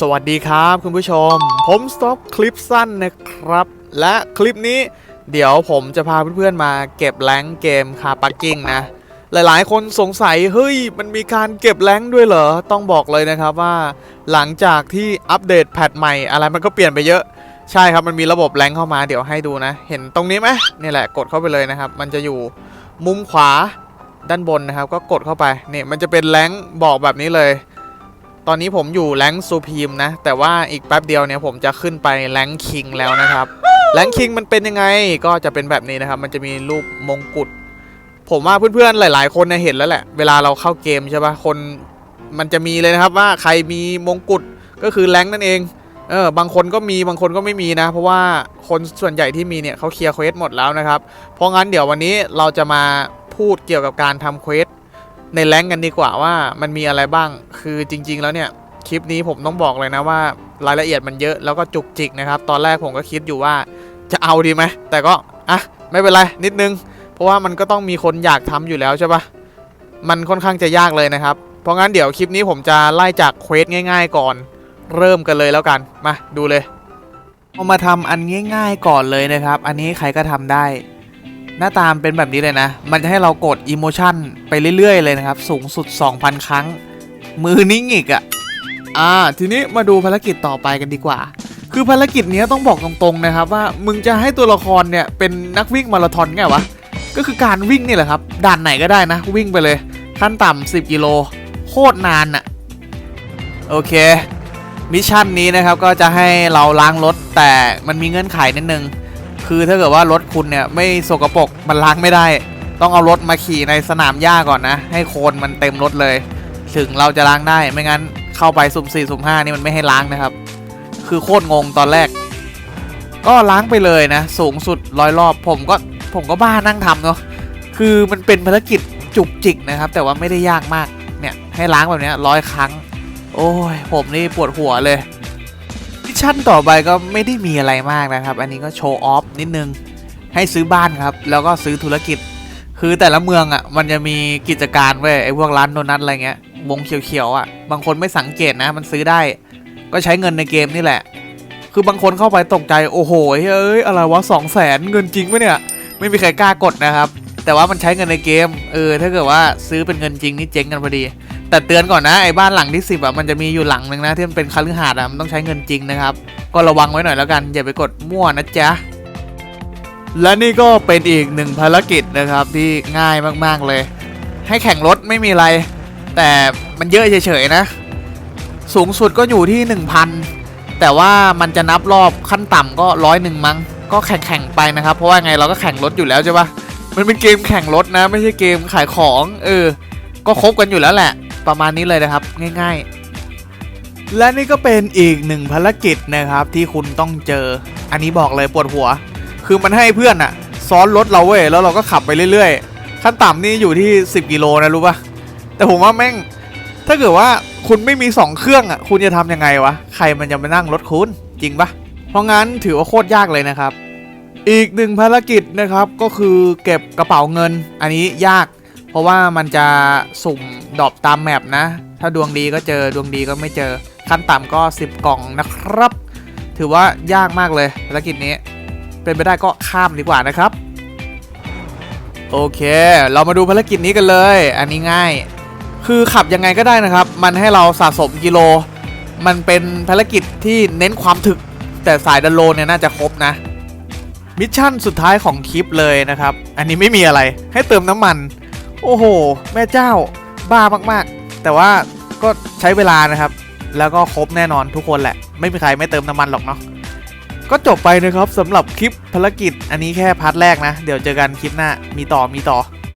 สวัสดีครับคุณผู้ชม ผมสต็อปคลิปสั้นนะครับ และคลิปนี้เดี๋ยวผมจะพาเพื่อนๆมาเก็บแรงเกมคาปักกิ้งนะ หลายๆ คนสงสัยเฮ้ยมันมีการเก็บแรงด้วยเหรอ ต้องบอกเลยนะครับว่า หลังจากที่อัปเดตแพทใหม่อะไรมันก็เปลี่ยนไปเยอะ ใช่ครับมันมีระบบแรงเข้ามาเดี๋ยวให้ดูนะ เห็นตรงนี้ไหมนี่แหละกดเข้าไปเลยนะครับ มันจะอยู่มุมขวาด้านบนนะครับ ก็กดเข้าไปเนี่ยมันจะเป็นแรงบอกแบบนี้เลย ตอนนี้ผมอยู่แรงซูพีมนะ แต่ว่าอีกแป๊บเดียวเนี่ยผมจะขึ้นไปแรงคิงแล้วนะครับแรงคิงมันเป็นยังไงก็จะเป็นแบบนี้นะครับ มันจะมีรูปมงกุฎผมว่าเพื่อนๆหลาย ๆ คนเนี่ยเห็นแล้วแหละ เวลาเราเข้าเกมใช่ปะคนมันจะมีเลยนะครับว่าใครมีมงกุฎก็คือแรงนั่นเองเออบางคนก็มีบางคนก็ไม่มีนะ เพราะว่าคนส่วนใหญ่ที่มีเนี่ยเขาเคลียร์เควสหมดแล้วนะครับ เพราะงั้นเดี๋ยววันนี้เราจะมาพูดเกี่ยวกับการทำเควส ในแรงกันดีกว่าว่ามันมีอะไรบ้าง คือจริง ๆ แล้วเนี่ยคลิปนี้ผมต้องบอกเลยนะว่ารายละเอียดมันเยอะแล้วก็จุกจิกนะครับ ตอนแรกผมก็คิดอยู่ว่าจะเอาดีไหม แต่ก็อะไม่เป็นไรนิดนึง เพราะว่ามันก็ต้องมีคนอยากทำอยู่แล้วใช่ปะมันค่อนข้างจะยากเลยนะครับ เพราะงั้นเดี๋ยวคลิปนี้ผมจะไล่จากเควสง่าย ๆ ก่อน เริ่มกันเลยแล้วกันมาดูเลยเอามาทำอันง่าย ๆ ก่อนเลยนะครับ อันนี้ใครก็ทำได้ หน้าตามเป็นแบบนี้เลยนะ มันจะให้เรากดอิโมชันไปเรื่อยๆ เลยนะครับ สูงสุด 2,000 ครั้ง มือนิ่งอีกอะ่ะ อ่า ทีนี้มาดูภารกิจต่อไปกันดีกว่า คือภารกิจเนี้ยต้องบอกตรงๆนะครับว่ามึงจะให้ตัวละครเนี่ยเป็นนักวิ่งมาราธอนไงวะ ก็คือการวิ่งนี่แหละครับ ด่านไหนก็ได้นะ วิ่งไปเลย ขั้นต่ำ10กิโล โคตรนานอะ่ะ โอเคมิชชั่นนี้นะครับก็จะให้เราล้างรถแต่มันมีเงื่อนไขนิดนึง คือถ้าเกิดว่ารถคุณเนี่ยไม่สกรปรกมันล้างไม่ได้ ต้องเอารถมาขี่ในสนามหญ้าก่อนนะ ให้โคลนมันเต็มรถเลย ถึงเราจะล้างได้ไม่งั้นเข้าไปสุ่มสี่สุ่มห้านี่มันไม่ให้ล้างนะครับ คือโคตรงงตอนแรก ก็ล้างไปเลยนะ สูงสุดร้อยรอบผมก็ผมก็บ้านั่งทำเนาะคือมันเป็นภารกิจจุกจิกนะครับ แต่ว่าไม่ได้ยากมากเนี่ยให้ล้างแบบนี้ร้อยครั้ง โอ้ยผมนี่ปวดหัวเลย มิชชั่นต่อไปก็ไม่ได้มีอะไรมากนะครับ อันนี้ก็โชว์ออฟนิดนึง ให้ซื้อบ้านครับ แล้วก็ซื้อธุรกิจ คือแต่ละเมืองอะ มันจะมีกิจการเว้ยไอ้พวกร้านโดนัทอะไรเงี้ยวงเขียวๆอะ บางคนไม่สังเกตนะ มันซื้อได้ ก็ใช้เงินในเกมนี่แหละ คือบางคนเข้าไปตกใจ โอ้โหเฮ้ย อะไรวะสองแสนเงินจริงปะเนี่ย ไม่มีใครกล้ากดนะครับ แต่ว่ามันใช้เงินในเกม เออ ถ้าเกิดว่าซื้อเป็นเงินจริงนี่เจ๊งกันพอดี แต่เตือนก่อนนะไอ้บ้านหลังที่สิบอะมันจะมีอยู่หลังหนึ่งนะที่มันเป็นคฤหาสน์อะมันต้องใช้เงินจริงนะครับ ก็ระวังไว้หน่อยแล้วกันอย่าไปกดมั่วนะจ๊ะและนี่ก็เป็นอีกหนึ่งภารกิจนะครับที่ง่ายมากๆเลย ให้แข่งรถไม่มีอะไร แต่มันเยอะเฉยๆนะ สูงสุดก็อยู่ที่ 1,000 แต่ว่ามันจะนับรอบขั้นต่ำก็ร้อยหนึ่งมั้งก็แข่งๆไปนะครับ เพราะว่าไงเราก็แข่งรถอยู่แล้วใช่ปะมันเป็นเกมแข่งรถนะ ไม่ใช่เกมขายของ เออ ก็ครบกันอยู่แล้วแหละ ประมาณนี้เลยนะครับง่าย ๆ และนี่ก็เป็นอีกหนึ่งภารกิจนะครับที่คุณต้องเจอ อันนี้บอกเลยปวดหัว คือมันให้เพื่อนอะซ้อนรถเราเว้ยแล้วเราก็ขับไปเรื่อยๆ ขั้นต่ำนี่อยู่ที่ 10กิโลนะรู้ปะแต่ผมว่าแม่ง ถ้าเกิดว่าคุณไม่มี 2 เครื่องอะคุณจะทำยังไงวะใครมันจะมานั่งรถคุณจริงปะเพราะงั้นถือว่าโคตรยากเลยนะครับอีกหนึ่งภารกิจนะครับก็คือเก็บกระเป๋าเงิน อันนี้ยาก เพราะว่ามันจะสุ่มดอปตามแมปนะ ถ้าดวงดีก็เจอดวงดีก็ไม่เจอขั้นต่ำก็ 10 กล่องนะครับ ถือว่ายากมากเลยภารกิจนี้ เป็นไปได้ก็ข้ามดีกว่านะครับ โอเค เรามาดูภารกิจนี้กันเลย อันนี้ง่าย คือขับยังไงก็ได้นะครับ มันให้เราสะสมกิโล มันเป็นภารกิจที่เน้นความถึก แต่สายดันโลเนี่ยน่าจะครบนะมิชชั่นสุดท้ายของคลิปเลยนะครับ อันนี้ไม่มีอะไรให้เติมน้ำมัน โอ้โห แม่เจ้าบ้ามากๆ แต่ว่าก็ใช้เวลานะครับ แล้วก็ครบแน่นอนทุกคนแหละ ไม่มีใครไม่เติมน้ำมันหรอกเนาะก็จบไปนะครับสำหรับคลิปภารกิจอันนี้แค่พาร์ทแรกนะ เดี๋ยวเจอกันคลิปหน้ามีต่อมีต่อ